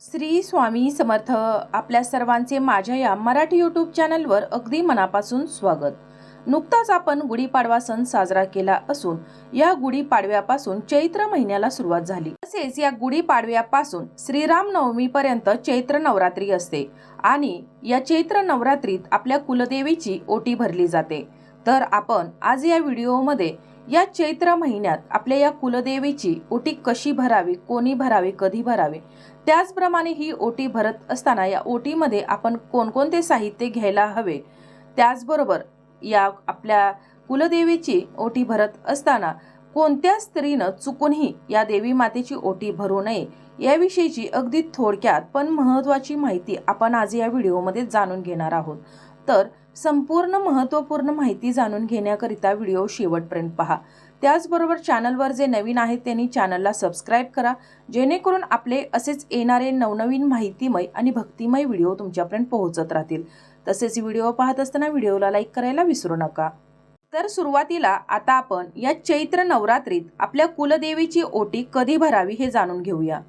श्री स्वामी समर्थ आपल्या सर्वांचे माझ्या या मराठी यूट्यूब चॅनलवर अगदी मनापासून स्वागत. नुकताच आपण गुढीपाडवा सण साजरा केला असून या गुढीपाडव्यापासून चैत्र महिन्याला सुरुवात झाली. तसेच या गुढीपाडव्यापासून श्रीराम नवमीपर्यंत चैत्र नवरात्री असते आणि या चैत्र नवरात्रीत आपल्या कुलदेवीची ओटी भरली जाते. तर आपण आज या व्हिडिओमध्ये या चैत्र महिन्यात आपल्या या कुलदेवीची ओटी कशी भरावी कोणी भरावी कधी भरावी त्याचप्रमाणे ही ओटी भरत असताना या ओटीमध्ये आपण कोणकोणते साहित्य घ्यायला हवे त्याचबरोबर या आपल्या कुलदेवीची ओटी भरत असताना कोणत्या स्त्रीनं चुकूनही या देवी मातेची ओटी भरू नये याविषयीची अगदी थोडक्यात पण महत्त्वाची माहिती आपण आज या व्हिडिओमध्ये जाणून घेणार आहोत. तर संपूर्ण महत्त्वपूर्ण माहिती जाणून घेण्याकरिता व्हिडिओ शेवटपर्यंत पहा. त्याचबरोबर चॅनलवर जे नवीन आहेत त्यांनी चॅनलला सबस्क्राईब करा. जेणेकरून आपले असेच येणारे नवनवीन माहितीमय आणि भक्तिमय व्हिडिओ तुमच्यापर्यंत पोहोचत राहतील. तसेच व्हिडिओ पाहत असताना व्हिडिओला लाईक करायला विसरू नका. तर सुरुवातीला आता आपण या चैत्र नवरात्रीत आपल्या कुलदेवीची ओटी कधी भरावी हे जाणून घेऊया.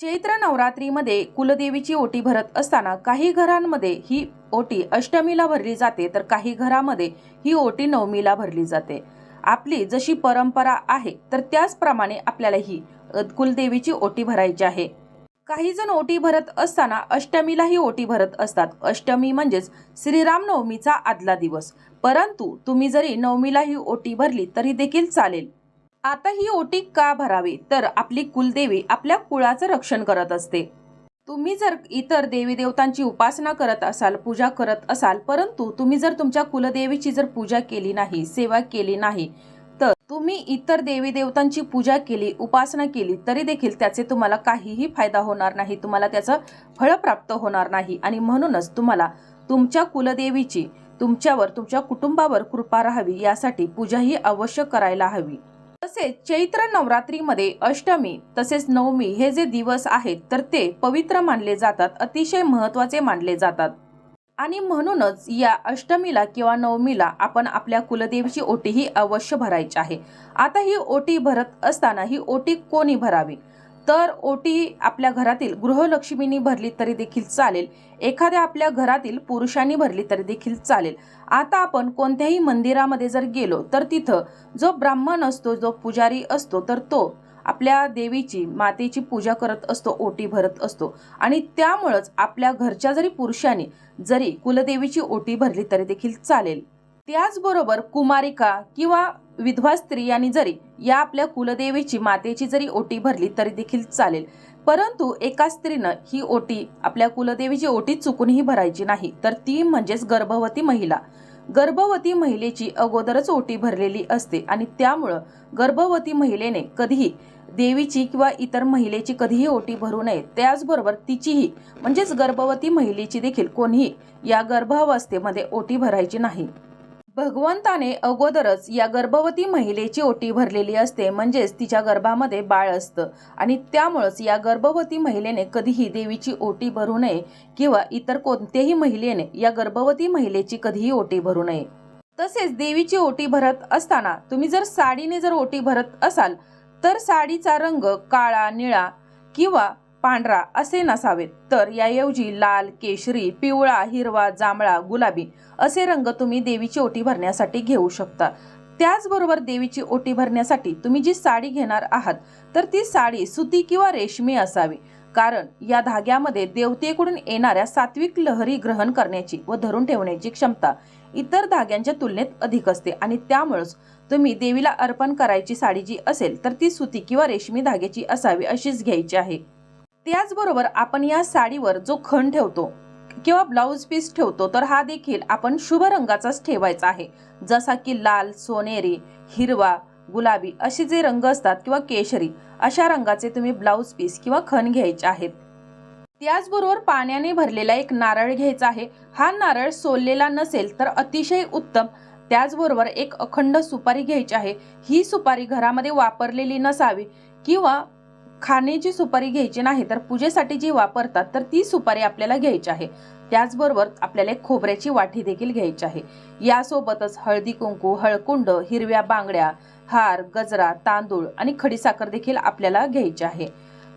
चैत्र नवरात्रीमध्ये कुलदेवीची ओटी भरत असताना काही घरांमध्ये ही ओटी अष्टमीला भरली जाते तर काही घरामध्ये ही ओटी नवमीला भरली जाते. आपली जशी परंपरा आहे तर त्याचप्रमाणे आपल्याला ही कुलदेवीची ओटी भरायची आहे. काही जण ओटी भरत असताना अष्टमीला ही ओटी भरत असतात. अष्टमी म्हणजेच श्रीराम नवमीचा आदला दिवस. परंतु तुम्ही जरी नवमीला ही ओटी भरली तरी देखील चालेल. आता ही ओटी का भरावी? तर आपली कुलदेवी आपल्या कुळाचं रक्षण करत असते. तुम्ही जर इतर देवी देवतांची उपासना करत असाल पूजा करत असाल परंतु तुम्ही जर तुमच्या कुलदेवीची जर पूजा केली नाही सेवा केली नाही तर तुम्ही इतर देवी देवतांची पूजा केली उपासना केली तरी देखील त्याचे तुम्हाला काहीही फायदा होणार नाही तुम्हाला त्याचं फळ प्राप्त होणार नाही. आणि म्हणूनच तुम्हाला तुमच्या कुलदेवीची तुमच्यावर तुमच्या कुटुंबावर कृपा राहावी यासाठी पूजाही अवश्य करायला हवी. तसेच चैत्र नवरात्रीमध्ये अष्टमी तसेच नवमी हे जे दिवस आहेत तर ते पवित्र मानले जातात अतिशय महत्त्वाचे मानले जातात. आणि म्हणूनच या अष्टमीला किंवा नवमीला आपण आपल्या कुलदेवीची ओटी ही अवश्य भरायची आहे. आता ही ओटी भरत असताना ही ओटी कोणी भरावी? तर ओटी आपल्या घरातील गृहलक्ष्मीनी भरली तरी देखील चालेल. एखाद्या आपल्या घरातील पुरुषांनी भरली तरी देखील चालेल. आता आपण कोणत्याही मंदिरामध्ये जर गेलो तर तिथं जो ब्राह्मण असतो जो पुजारी असतो तर तो आपल्या देवीची मातेची पूजा करत असतो ओटी भरत असतो. आणि त्यामुळंच आपल्या घरच्या जरी पुरुषांनी जरी कुलदेवीची ओटी भरली तरी देखील चालेल. त्याचबरोबर कुमारिका किंवा विधवा स्त्रियांनी जरी या आपल्या कुलदेवीची मातेची जरी ओटी भरली तरी देखील चालेल. परंतु एका स्त्रीनं ही ओटी आपल्या कुलदेवीची ओटी चुकूनही भरायची नाही. तर ती म्हणजेच गर्भवती महिला. गर्भवती महिलेची अगोदरच ओटी भरलेली असते आणि त्यामुळं गर्भवती महिलेने कधीही देवीची किंवा इतर महिलेची कधीही ओटी भरू नये. त्याचबरोबर तिचीही म्हणजेच गर्भवती महिलेची देखील कोणीही या गर्भावस्थेमध्ये ओटी भरायची नाही. भगवंताने अगोदरच या गर्भवती महिलेची ओटी भरलेली असते म्हणजेच तिच्या गर्भामध्ये बाळ असतं. आणि त्यामुळंच या गर्भवती महिलेने कधीही देवीची ओटी भरू नये किंवा इतर कोणत्याही महिलेने या गर्भवती महिलेची कधीही ओटी भरू नये. तसेच देवीची ओटी भरत असताना तुम्ही जर साडीने जर ओटी भरत असाल तर साडीचा रंग काळा निळा किंवा पांढरा असे नसावेत. तर याऐवजी लाल केशरी पिवळा हिरवा जांभळा गुलाबी असे रंग तुम्ही देवीची ओटी भरण्यासाठी घेऊ शकता. त्याचबरोबर देवीची ओटी भरण्यासाठी तुम्ही जी साडी घेणार आहात तर ती साडी सुती किंवा रेशमी असावी. कारण या धाग्यामध्ये देवतेकडून येणाऱ्या सात्विक लहरी ग्रहण करण्याची व धरून ठेवण्याची क्षमता इतर धाग्यांच्या तुलनेत अधिक असते आणि त्यामुळंच तुम्ही देवीला अर्पण करायची साडी जी असेल तर ती सुती किंवा रेशमी धाग्याची असावी अशीच घ्यायची आहे. त्याचबरोबर आपण या साडीवर जो खण ठेवतो किंवा ब्लाऊज पीस ठेवतो तर हा देखील आपण शुभ रंगाचाच ठेवायचा आहे. जसा की लाल सोनेरी हिरवा गुलाबी असे जे रंग असतात किंवा केशरी अशा रंगाचे तुम्ही ब्लाऊज पीस किंवा खण घ्यायचे आहेत. त्याचबरोबर पाण्याने भरलेला एक नारळ घ्यायचा आहे. हा नारळ सोललेला नसेल तर अतिशय उत्तम. त्याचबरोबर एक अखंड सुपारी घ्यायची आहे. ही सुपारी घरामध्ये वापरलेली नसावी किंवा खाण्याची सुपारी घ्यायची नाही तर पूजेसाठी जी वापरतात तर ती सुपारी आपल्याला घ्यायची आहे. त्याचबरोबर आपल्याला एक खोबऱ्याची वाटी देखील घ्यायची आहे. यासोबतच हळदी कुंकू हळकुंड हिरव्या बांगड्या हार गजरा तांदूळ आणि खडीसाखर देखील आपल्याला घ्यायची आहे.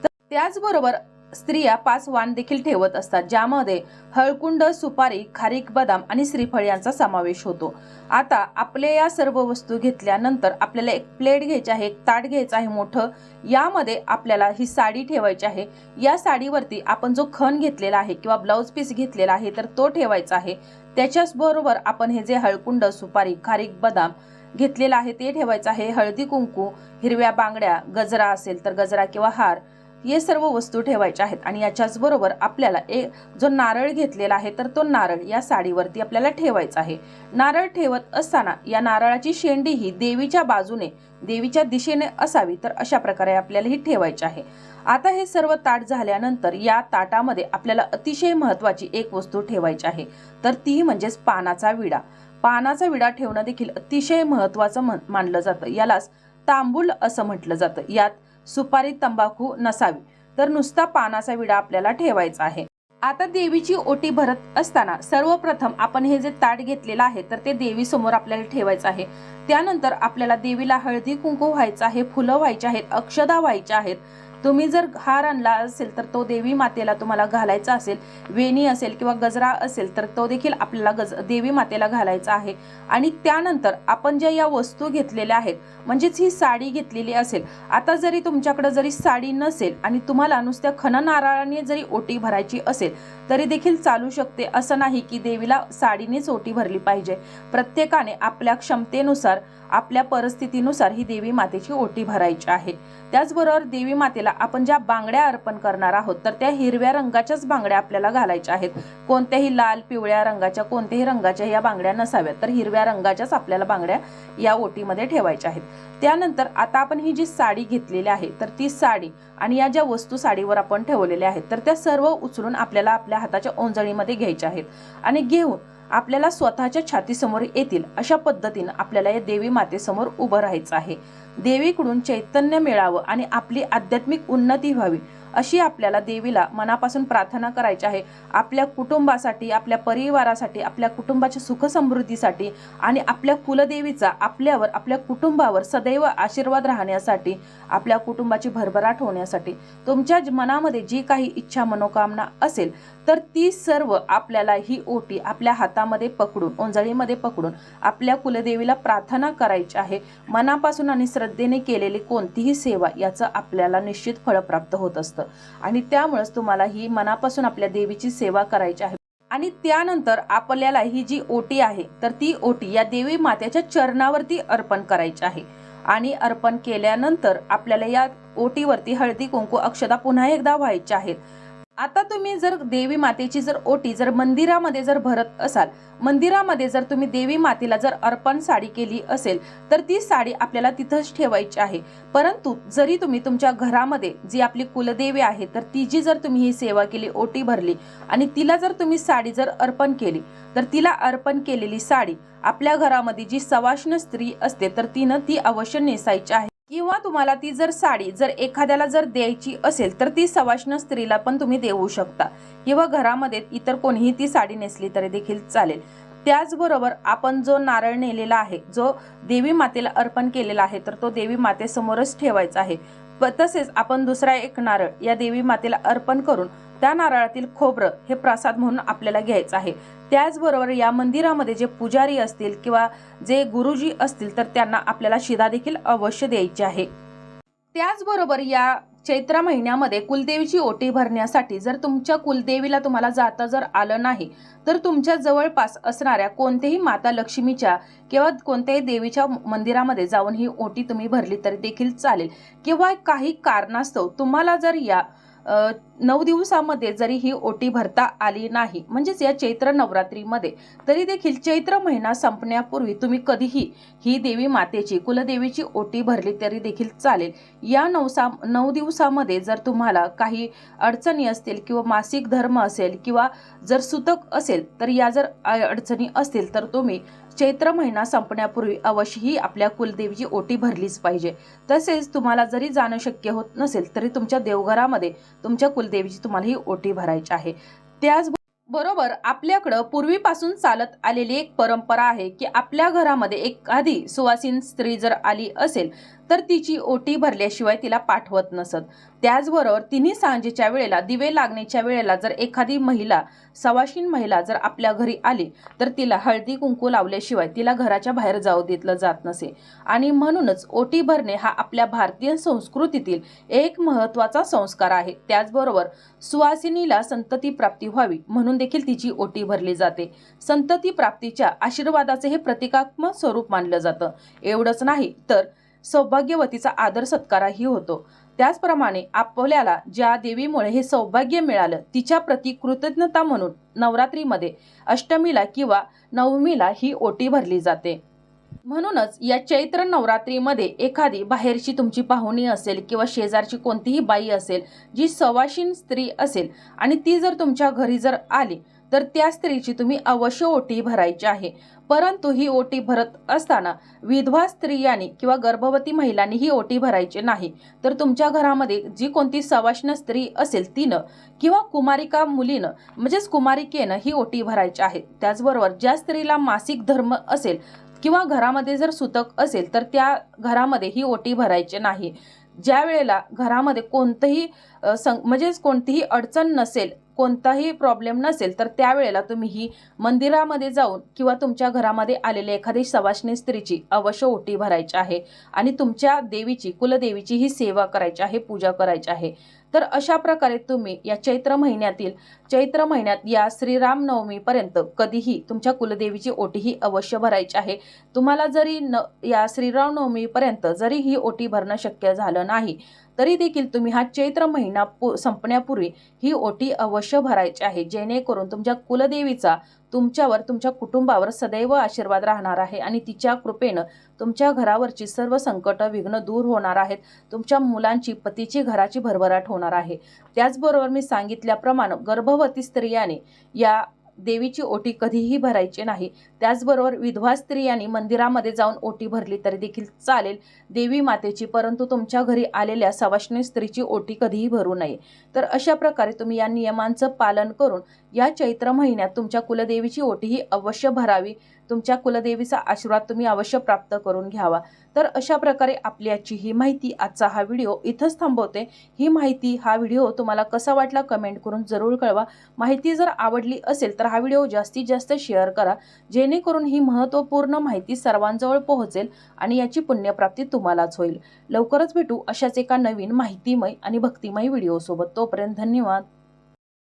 तर त्याचबरोबर स्त्रिया पाच वाण देखील ठेवत असतात ज्यामध्ये हळकुंड सुपारी खारीक बदाम आणि श्रीफळ यांचा समावेश होतो. आता आपल्या या सर्व वस्तू घेतल्यानंतर आपल्याला एक प्लेट घ्यायची आहे एक ताट घ्यायचं आहे मोठं. यामध्ये आपल्याला ही साडी ठेवायची आहे. या साडीवरती आपण जो खण घेतलेला आहे किंवा ब्लाऊज पीस घेतलेला आहे तर तो ठेवायचा आहे. त्याच्याचबरोबर आपण हे जे हळकुंड सुपारी खारीक बदाम घेतलेला आहे ते ठेवायचं आहे. हळदी कुंकू हिरव्या बांगड्या गजरा असेल तर गजरा किंवा हार. हे सर्व वस्तू ठेवायच्या आहेत. आणि याच्याच बरोबर आपल्याला एक जो नारळ घेतलेला आहे तर तो नारळ या साडीवरती आपल्याला ठेवायचा आहे. नारळ ठेवत असताना या नारळाची शेंडी ही देवीच्या बाजूने देवीच्या दिशेने असावी तर अशा प्रकारे आपल्याला ही ठेवायची आहे. आता हे सर्व ताट झाल्यानंतर या ताटामध्ये आपल्याला अतिशय महत्त्वाची एक वस्तू ठेवायची आहे. तर ती म्हणजेच पानाचा विडा. पानाचा विडा ठेवणं देखील अतिशय महत्त्वाचं म्हण- मानलं जातं. यालाच तांबूल असं म्हटलं जातं. यात सुपारी तंबाखू नसावी. तर नुसता पानाचा विडा आपल्याला ठेवायचा आहे. आता देवीची ओटी भरत असताना सर्वप्रथम आपण हे जे ताट घेतलेलं आहे तर ते देवी समोर आपल्याला ठेवायचं आहे. त्यानंतर आपल्याला देवीला हळदी कुंकू व्हायचं आहे फुलं व्हायची आहेत अक्षदा व्हायच्या आहेत. तुम्ही जर हार आणला असेल तर तो देवी मातेला तुम्हाला घालायचा असेल वेणी असेल किंवा गजरा असेल तर तो देखील आपल्याला गज देवी मातेला घालायचा आहे. आणि त्यानंतर आपण ज्या या वस्तू घेतलेल्या आहेत म्हणजेच ही साडी घेतलेली असेल आता जरी तुमच्याकडे जरी साडी नसेल आणि तुम्हाला नुसत्या खन नारळाने जरी ओटी भरायची असेल तरी देखील चालू शकते. असं नाही की देवीला साडीनेच ओटी भरली पाहिजे. प्रत्येकाने आपल्या क्षमतेनुसार आपल्या परिस्थितीनुसार ही देवी मातेची ओटी भरायची आहे. त्याचबरोबर देवी मातेला आपण ज्या बांगड्या अर्पण करणार आहोत तर त्या हिरव्या रंगाच्याच बांगड्या आपल्याला घालायच्या आहेत. कोणत्याही लाल पिवळ्या रंगाच्या कोणत्याही रंगाच्या या बांगड्या नसाव्यात तर हिरव्या रंगाच्याच आपल्याला बांगड्या या ओटीमध्ये ठेवायच्या आहेत. त्यानंतर आता आपण ही जी साडी घेतलेली आहे तर ती साडी आणि या ज्या वस्तू साडीवर आपण ठेवलेल्या आहेत तर त्या सर्व उचलून आपल्याला आपल्या हाताच्या ओंजळीमध्ये घ्यायच्या आहेत. आणि घेऊन आपल्याला स्वतःच्या छातीसमोर येतील अशा पद्धतीनं आपल्याला या देवी मातेसमोर उभं राहायचं आहे. देवीकडून चैतन्य मिळावं आणि आपली आध्यात्मिक उन्नती व्हावी. अशी आपल्याला देवीला मनापासून प्रार्थना करायची आहे. आपल्या कुटुंबासाठी आपल्या परिवारासाठी आपल्या कुटुंबाच्या सुखसमृद्धीसाठी आणि आपल्या कुलदेवीचा आपल्यावर आपल्या कुटुंबावर सदैव आशीर्वाद राहण्यासाठी आपल्या कुटुंबाची भरभराट होण्यासाठी तुमच्या मनामध्ये जी काही इच्छा मनोकामना असेल तर ती सर्व आपल्याला ही ओटी आपल्या हातामध्ये पकडून ओंजळीमध्ये पकडून आपल्या कुलदेवीला प्रार्थना करायची आहे. मनापासून आणि श्रद्धेने केलेली कोणतीही सेवा याचं आपल्याला निश्चित फळ प्राप्त होत असतं. आणि त्यामुळेच तुम्हाला ही मनापासून आपल्या देवीची सेवा करायची आहे. आणि त्यानंतर आपल्याला ही जी ओटी आहे तर ती ओटी या देवी मातेच्या चरणावरती अर्पण करायची आहे. आणि अर्पण केल्यानंतर आपल्याला या ओटीवरती हळदी कुंकू अक्षदा पुन्हा एकदा व्हायच्या आहेत. आता तुम्ही जर देवी मातेची जर ओटी जर मंदिरामध्ये जर भरत असाल मंदिरामध्ये जर तुम्ही देवी मातेला जर अर्पण साडी केली असेल तर ती साडी आपल्याला तिथंच ठेवायची आहे. परंतु जरी तुम्ही तुमच्या घरामध्ये जी आपली कुलदेवी आहे तर तिची जर तुम्ही ही सेवा केली ओटी भरली आणि तिला जर तुम्ही साडी जर अर्पण केली तर तिला अर्पण केलेली साडी आपल्या घरामध्ये जी सवाष्ण स्त्री असते तर तिनं ती अवश्य नेसायची आहे. किंवा तुम्हाला ती जर साडी जर एखाद्याला जर द्यायची असेल तर ती सवाष्ण स्त्रीला पण तुम्ही देऊ शकता. किंवा घरामध्ये इतर कोणीही ती साडी नेसली तरी देखील चालेल. त्याचबरोबर आपण जो नारळ नेलेला आहे जो देवी मातेला अर्पण केलेला आहे तर तो देवी मातेसमोरच ठेवायचा आहे. प- तसेच आपण दुसरा एक नारळ या देवी मातेला अर्पण करून त्या नारळातील खोबरं हे प्रसाद म्हणून आपल्याला घ्यायचं आहे. त्याचबरोबर या मंदिरामध्ये जे पुजारी असतील किंवा जे गुरुजी असतील तर त्यांना आपल्याला शिदा देखील अवश्य द्यायची आहे. त्याचबरोबर या चैत्र महिन्यामध्ये कुलदेवीची ओटी भरण्यासाठी जर तुमच्या कुलदेवीला तुम्हाला जाता जर आलं नाही तर तुमच्या जवळपास असणाऱ्या कोणत्याही माता लक्ष्मीच्या किंवा कोणत्याही देवीच्या मंदिरामध्ये जाऊन ही ओटी तुम्ही भरली तरी देखील चालेल. किंवा काही कारणास्तव तुम्हाला जर या नऊ दिवसामध्ये जरी ही ओटी भरता आली नाही म्हणजेच या चैत्र नवरात्रीमध्ये तरी देखील चैत्र महिना संपण्यापूर्वी तुम्ही कधीही ही देवी मातेची कुलदेवीची ओटी भरली तरी देखील चालेल. या नवसा नऊ दिवसामध्ये जर तुम्हाला काही अडचणी असतील किंवा मासिक धर्म असेल किंवा जर सुतक असेल तर या जर अडचणी असतील तर तुम्ही चैत्र महिना संपण्यापूर्वी अवश्य ही आपल्या कुलदेवीची ओटी भरलीच पाहिजे. तसेच तुम्हाला जरी जाणं शक्य होत नसेल तरी तुमच्या देवघरामध्ये तुमच्या कुल कुलदेवीची तुम्हाला ही ओटी भरायची आहे. त्याच बरोबर आपल्याकडं पूर्वीपासून चालत आलेली एक परंपरा आहे की आपल्या घरामध्ये एखादी सुवासीन स्त्री जर आली असेल तर तिची ओटी भरल्याशिवाय तिला पाठवत नसत. त्याचबरोबर तिन्ही सांजेच्या वेळेला दिवे लागण्याच्या वेळेला जर एखादी महिला सवाशीन महिला जर आपल्या घरी आली तर तिला हळदी कुंकू लावल्याशिवाय तिला घराच्या बाहेर जाऊ देतलं जात नसे. आणि म्हणूनच ओटी भरणे हा आपल्या भारतीय संस्कृतीतील एक महत्त्वाचा संस्कार आहे. त्याचबरोबर सुवासिनीला संतती प्राप्ती व्हावी म्हणून देखील तिची ओटी भरली जाते. संतती प्राप्तीच्या आशीर्वादाचे हे प्रतिकात्मक स्वरूप मानलं जातं. एवढंच नाही तर सौभाग्यवतीचा आदर सत्कारही होतो. त्याचप्रमाणे आपल्याला ज्या देवीमुळे हे सौभाग्य मिळालं तिच्या प्रती कृतज्ञता म्हणून नवरात्रीमध्ये अष्टमीला किंवा नवमीला ही ओटी भरली जाते. म्हणूनच या चैत्र नवरात्रीमध्ये एखादी बाहेरची तुमची पाहुणी असेल किंवा शेजारची कोणतीही बाई असेल जी सवाशीन स्त्री असेल आणि ती जर तुमच्या घरी जर आली तर त्या स्त्रीची तुम्ही अवश्य ओटी भरायची आहे. परंतु ही ओटी भरत असताना विधवा स्त्रियांनी किंवा गर्भवती महिलांनी ही ओटी भरायची नाही. तर तुमच्या घरामध्ये जी कोणती सवाष्ण स्त्री असेल तिनं किंवा कुमारिका मुलीनं म्हणजेच कुमारिकेनं ही ओटी भरायची आहे. त्याचबरोबर ज्या स्त्रीला मासिक धर्म असेल किंवा घरामध्ये जर सुतक असेल तर त्या घरामध्ये ही ओटी भरायची नाही. ज्या वेळेला घरामध्ये कोणतंही सं म्हणजेच कोणतीही अडचण नसेल कोणताही प्रॉब्लेम नसेल तर त्यावेळेला तुम्ही ही मंदिरामध्ये जाऊन किंवा तुमच्या घरामध्ये आलेल्या एखादी सवाष्णी स्त्रीची अवश्य ओटी भरायची आहे आणि तुमच्या देवीची कुलदेवीची ही सेवा करायची आहे पूजा करायची आहे. तर अशा प्रकारे तुम्ही या चैत्र महिन्यातील चैत्र महिन्यात या श्रीरामनवमीपर्यंत कधीही तुमच्या कुलदेवीची ओटी ही अवश्य भरायची आहे. तुम्हाला जरी न या श्रीरामनवमीपर्यंत जरी ही ओटी भरणं शक्य झालं नाही तरी देखील तुम्ही हा चैत्र महिना पु संपण्यापूर्वी ही ओटी अवश्य भरायची आहे. जेणेकरून तुमच्या कुलदेवीचा तुमच्यावर तुमच्या कुटुंबावर सदैव आशीर्वाद राहणार आहे आणि तिच्या कृपेनं तुमच्या घरावरची सर्व संकट विघ्न दूर होणार आहेत. तुमच्या मुलांची पतीची घराची भरभराट होणार आहे. त्याचबरोबर मी सांगितल्याप्रमाणे गर्भवती स्त्रियाने या देवीची ओटी कधीही भरायची नाही. त्याचबरोबर विधवा स्त्रियांनी मंदिरामध्ये जाऊन ओटी भरली तरी देखील चालेल. देवी मातेची परंतु तुमच्या घरी आलेल्या सवाष्णी स्त्रीची ओटी कधीही भरू नये. तर अशा प्रकारे तुम्ही या नियमांचं पालन करून या चैत्र महिन्यात तुमच्या कुलदेवीची ओटीही अवश्य भरावी. तुमच्या कुलदेवीचा आशीर्वाद तुम्ही अवश्य प्राप्त करून घ्यावा. तर अशा प्रकारे आपली आजची ही माहिती आजचा हा व्हिडिओ इथंच थांबवते. ही माहिती हा व्हिडिओ तुम्हाला कसा वाटला कमेंट करून जरूर कळवा. माहिती जर आवडली असेल तर हा व्हिडिओ जास्तीत जास्त शेअर करा. जेणेकरून ही महत्त्वपूर्ण माहिती सर्वांजवळ पोहोचेल आणि याची पुण्यप्राप्ती तुम्हालाच होईल. लवकरच भेटू अशाच एका नवीन माहितीमय आणि भक्तिमय व्हिडिओसोबत. तोपर्यंत धन्यवाद.